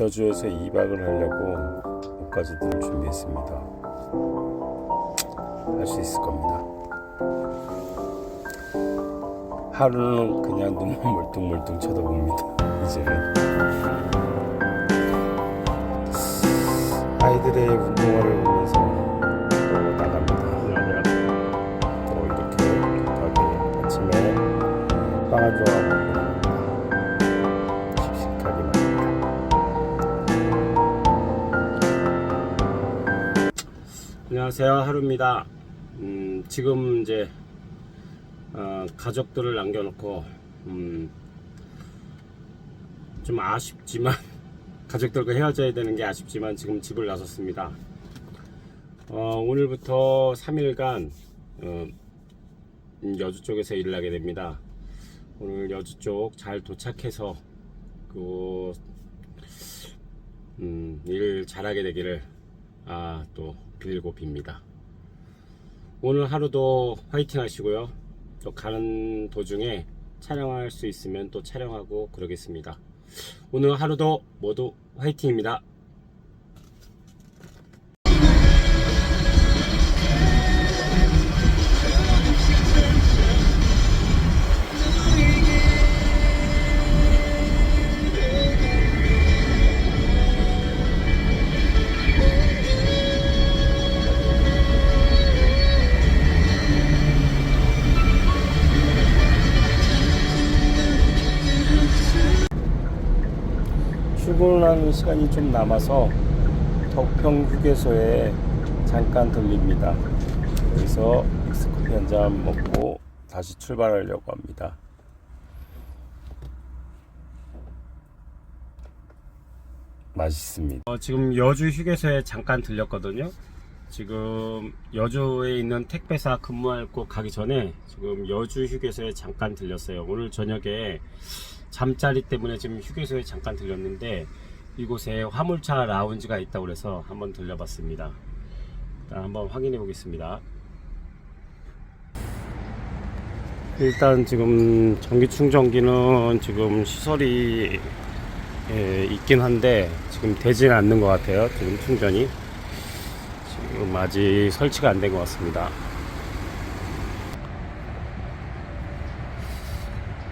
여주에서 2박을 하려고 옷가지들을 준비했습니다. 할 수 있을 겁니다. 하루는 그냥 눈만 멀뚱멀뚱 쳐다봅니다. 이제는 아이들의 운동화를 보면서 안녕하세요 하루입니다. 음, 지금 이제 어, 가족들을 남겨놓고 음, 좀 아쉽지만 가족들과 헤어져야 되는 게 아쉽지만 지금 집을 나섰습니다. 어, 오늘부터 3일간 어, 음, 여주 쪽에서 일을 하게 됩니다. 오늘 여주 쪽 잘 도착해서 그, 음, 일 잘하게 되기를 아, 또 빌고 빕니다. 오늘 하루도 화이팅 하시고요. 또 가는 도중에 촬영할 수 있으면 또 촬영하고 그러겠습니다. 오늘 하루도 모두 화이팅입니다. 출근하는 시간이 좀 남아서 덕평 휴게소에 잠깐 들립니다. 여기서 믹스커피 한 잔 먹고 다시 출발하려고 합니다. 맛있습니다. 어, 지금 여주 휴게소에 잠깐 들렸거든요. 지금 여주에 있는 택배사 근무할 곳 가기 전에 지금 여주 휴게소에 잠깐 들렸어요. 오늘 저녁에 잠자리 때문에 지금 휴게소에 잠깐 들렸는데 이곳에 화물차 라운지가 있다고 그래서 한번 들려봤습니다. 일단 한번 확인해 보겠습니다. 일단 지금 전기 충전기는 지금 시설이 예, 있긴 한데 지금 되지는 않는 것 같아요. 지금 충전이 지금 아직 설치가 안 된 것 같습니다.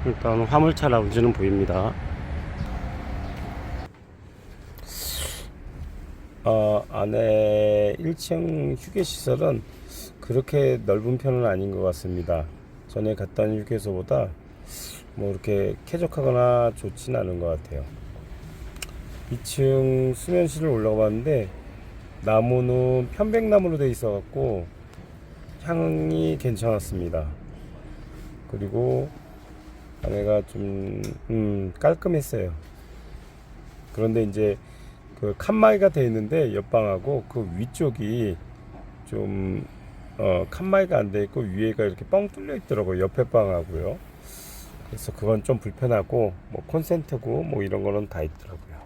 일단 화물차 라운지는 보입니다. 어, 안에 1층 휴게 시설은 그렇게 넓은 편은 아닌 것 같습니다. 전에 갔던 휴게소보다 뭐 이렇게 쾌적하거나 좋진 않은 것 같아요. 2층 수면실을 올라가 봤는데 나무는 편백나무로 되어 있어 갖고 향이 괜찮았습니다. 그리고 안에가 좀 음, 깔끔했어요. 그런데 이제 그 칸마이가 되어 있는데 옆방하고 그 위쪽이 좀 어, 칸마이가 안 돼 있고 위에가 이렇게 뻥 뚫려 있더라고요. 옆에 방하고요. 그래서 그건 좀 불편하고 뭐 콘센트고 뭐 이런 거는 다 있더라고요.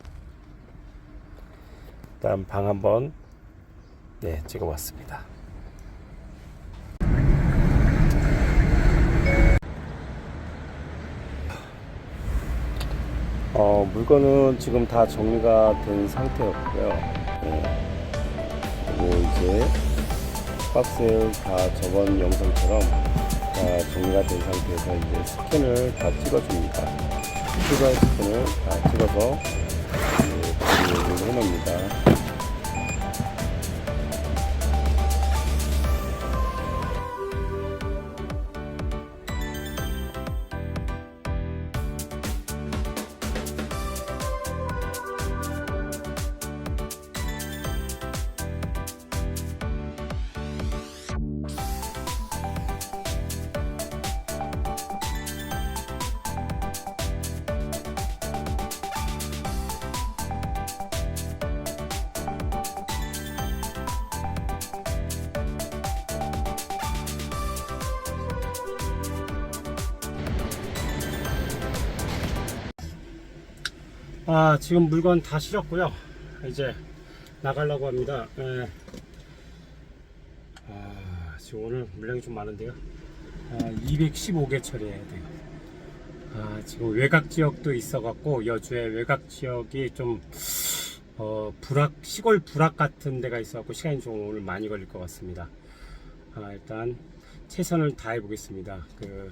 일단 방 한번 네 찍어 봤습니다. 어, 물건은 지금 다 정리가 된 상태였고요. 네. 그리고 이제 박스에 다 저번 영상처럼 다 정리가 된 상태에서 이제 스캔을 다 찍어줍니다. 추가 스캔을 다 찍어서 이제 분리를 해놓습니다. 아 지금 물건 다 실었고요 이제 나가려고 합니다 예. 아 지금 오늘 물량이 좀 많은데요 아, 215개 처리해야 돼요 아 지금 외곽 지역도 있어 갖고 여주의 외곽 지역이 좀 어, 불악 시골 불악 같은 데가 있어 갖고 시간이 좀 오늘 많이 걸릴 것 같습니다. 아, 일단 최선을 다해 보겠습니다. 그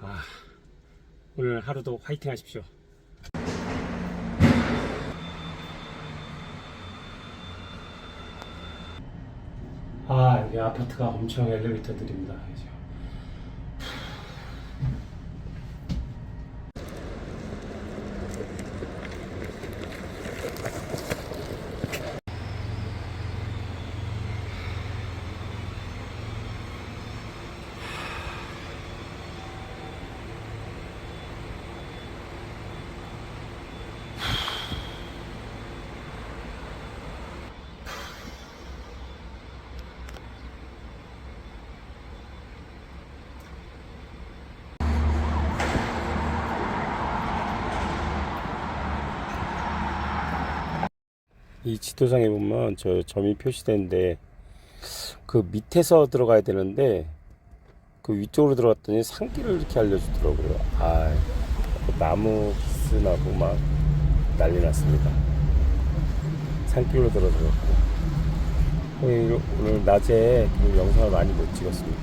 아, 오늘 하루도 화이팅 하십시오. 아, 이 아파트가 엄청 엘리베이터들입니다. 이 지도상에 보면 저 점이 표시되는데 그 밑에서 들어가야 되는데 그 위쪽으로 들어갔더니 산길을 이렇게 알려주더라고요. 아, 나무 기스나고 막 난리 났습니다. 산길로 들어들었고 오늘 오늘 낮에 그 영상을 많이 못 찍었습니다.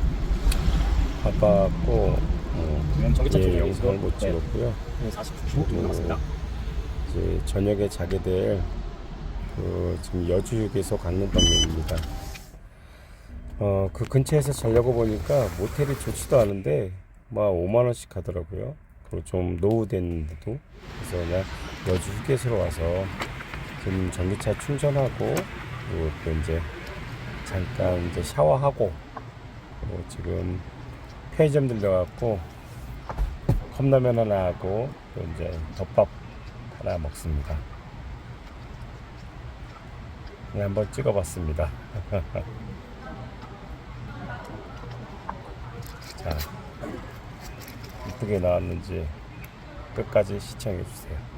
바빠갖고 어, 전기차 예, 영상을 못 네. 찍었고요. 49초 정도 남았습니다. 이제 저녁에 자게 될 그, 지금 여주역에서 강릉 방면입니다. 어, 그 근처에서 자려고 보니까 모텔이 좋지도 않은데, 막 5만 원씩 하더라고요. 그리고 좀 노후됐는데도. 그래서 그냥 여주 휴게소로 와서 지금 전기차 충전하고, 그리고 또 이제 잠깐 이제 샤워하고, 그리고 지금 편의점 들려갖고, 컵라면 하나 하고, 또 이제 덮밥 하나 먹습니다. 네, 한번 찍어봤습니다. 자, 이쁘게 나왔는지 끝까지 시청해주세요.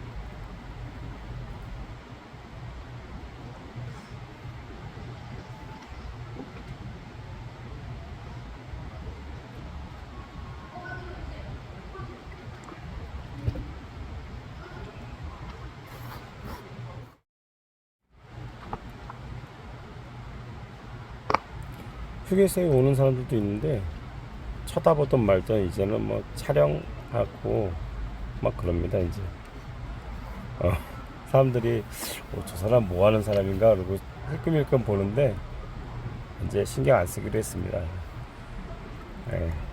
휴게소에 오는 사람들도 있는데 쳐다보던 말던 이제는 뭐 촬영하고 막 그럽니다 이제 어, 사람들이 어, 저 사람 뭐 하는 사람인가 그러고 힐끔힐끔 보는데 이제 신경 안 쓰기로 했습니다 예.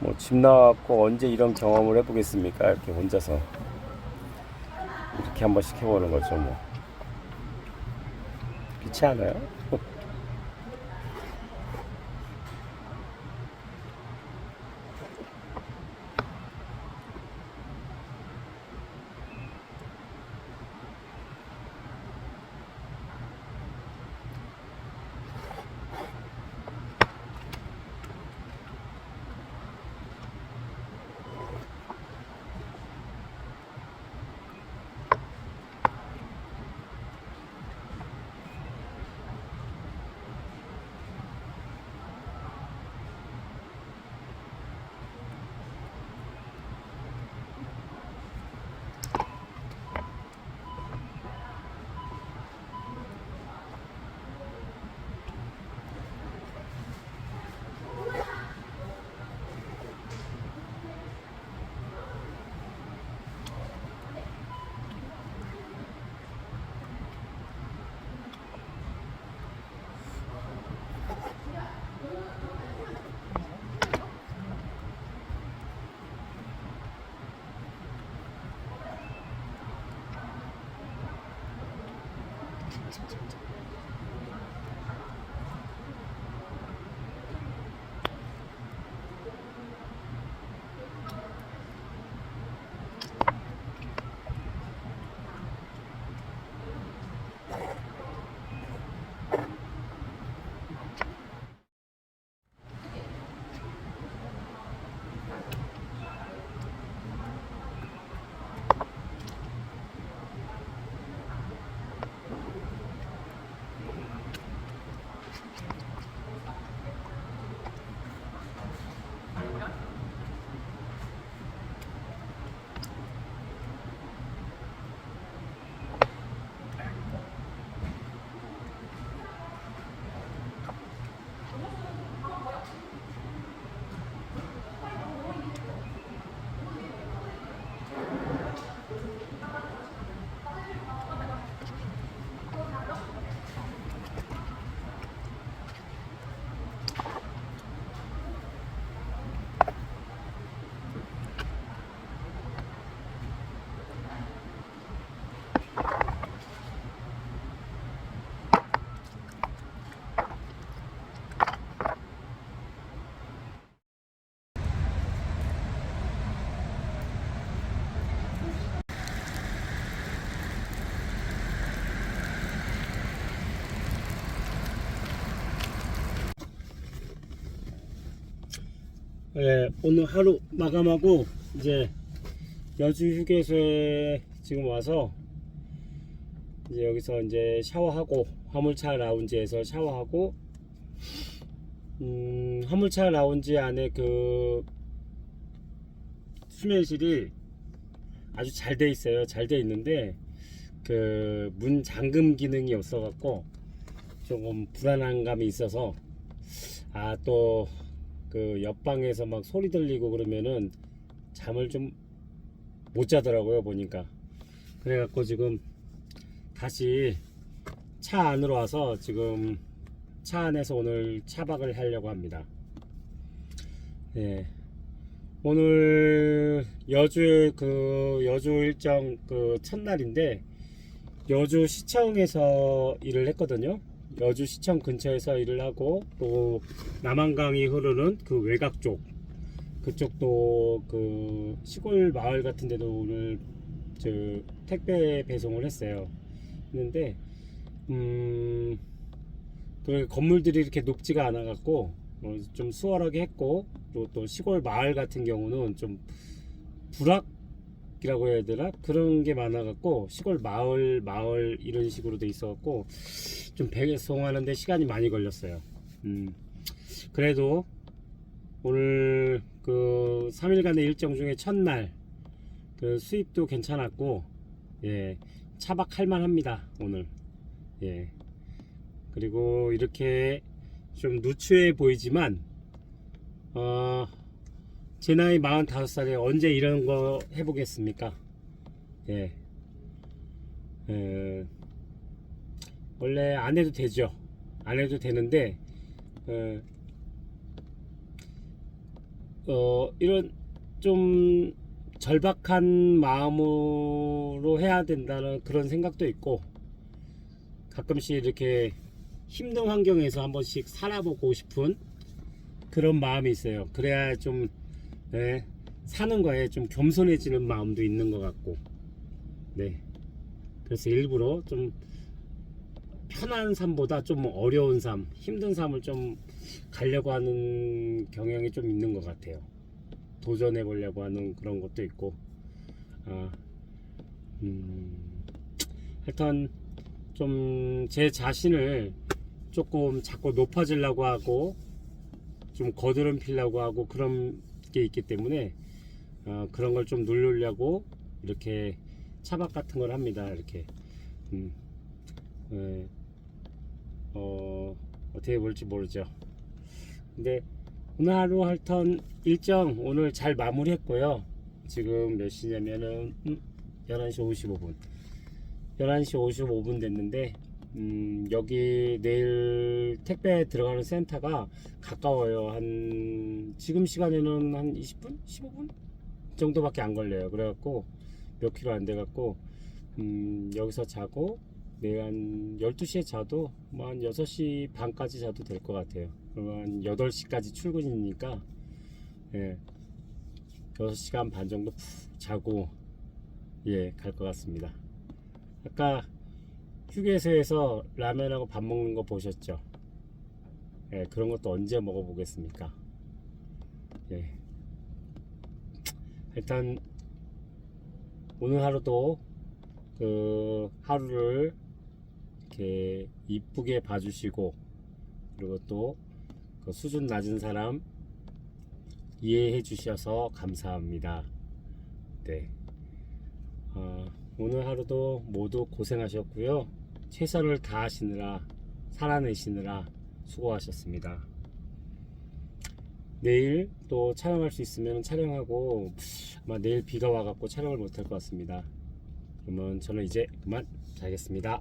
뭐 집 나왔고 언제 이런 경험을 해보겠습니까? 이렇게 혼자서. 이렇게 한 번씩 해보는 거죠 뭐. 그렇지 않아요? 감사합니다. 예, 오늘 하루 마감하고 이제 여주 휴게소에 지금 와서 이제 여기서 이제 샤워하고 화물차 라운지에서 샤워하고 음, 화물차 라운지 안에 그 수면실이 아주 잘 돼 있어요. 잘 돼 있는데 그 문 잠금 기능이 없어 갖고 조금 불안한 감이 있어서 아또 그 옆방에서 막 소리 들리고 그러면은 잠을 좀 못 자더라고요 보니까 그래갖고 지금 다시 차 안으로 와서 지금 차 안에서 오늘 차박을 하려고 합니다. 예. 오늘 여주 그 여주 일정 그 첫날인데 여주 시청에서 일을 했거든요. 여주 시청 근처에서 일을 하고 또 남한강이 흐르는 그 외곽 쪽 그쪽도 그 시골 마을 같은 데도 오늘 저 택배 배송을 했어요. 했는데 음, 그 건물들이 이렇게 높지가 않아 갖고 어, 좀 수월하게 했고 또, 또 시골 마을 같은 경우는 좀 불악 이라고 해야 되나? 그런 게 많아 갖고 시골 마을 마을 이런 식으로 돼 있어 갖고 좀 배송하는데 시간이 많이 걸렸어요. 음, 그래도 오늘 그 3일간의 일정 중에 첫날 그 수입도 괜찮았고 예 차박할 만합니다 오늘. 예. 그리고 이렇게 좀 누추해 보이지만 어, 제 나이 45살에 언제 이런 거 해보겠습니까? 예. 에, 원래 안 해도 되죠. 안 해도 되는데 어, 어, 이런 좀 절박한 마음으로 해야 된다는 그런 생각도 있고 가끔씩 이렇게 힘든 환경에서 한 번씩 살아보고 싶은 그런 마음이 있어요. 그래야 좀 네, 사는 거에 좀 겸손해지는 마음도 있는 것 같고. 네. 그래서 일부러 좀 편한 삶보다 좀 어려운 삶, 힘든 삶을 좀 가려고 하는 경향이 좀 있는 것 같아요. 도전해 보려고 하는 그런 것도 있고, 아, 음, 하여튼 좀 제 자신을 조금 자꾸 높아지려고 하고, 좀 거드름 피려고 하고 그런 게 있기 때문에, 어, 그런 걸 좀 누르려고 이렇게 차박 같은 걸 합니다. 이렇게. 음, 예. 어, 어떻게 볼지 모르죠. 근데 오늘 하루 할턴 일정 오늘 잘 마무리했고요. 지금 몇 시냐면은 음, 11시 55분. 11시 55분 됐는데 음, 여기 내일 택배 들어가는 센터가 가까워요. 한 지금 시간에는 한 20분, 15분 정도밖에 안 걸려요. 그래갖고 몇 킬로 안 돼갖고 음, 여기서 자고 내일 한 12시에 자도 뭐 한 6시 반까지 자도 될 것 같아요. 그러면 한 8시까지 출근이니까 예. 6시간 반 정도 푹 자고 예, 갈 것 같습니다. 아까 휴게소에서 라면하고 밥 먹는 거 보셨죠? 예, 그런 것도 언제 먹어보겠습니까? 예. 일단 오늘 하루도 그 하루를 이렇게 이쁘게 봐주시고 그리고 또 그 수준 낮은 사람 이해해 주셔서 감사합니다. 네. 어, 오늘 하루도 모두 고생하셨고요. 최선을 다하시느라 살아내시느라 수고하셨습니다. 내일 또 촬영할 수 있으면 촬영하고 아마 내일 비가 와갖고 촬영을 못할 것 같습니다. 그러면 저는 이제 그만 자겠습니다.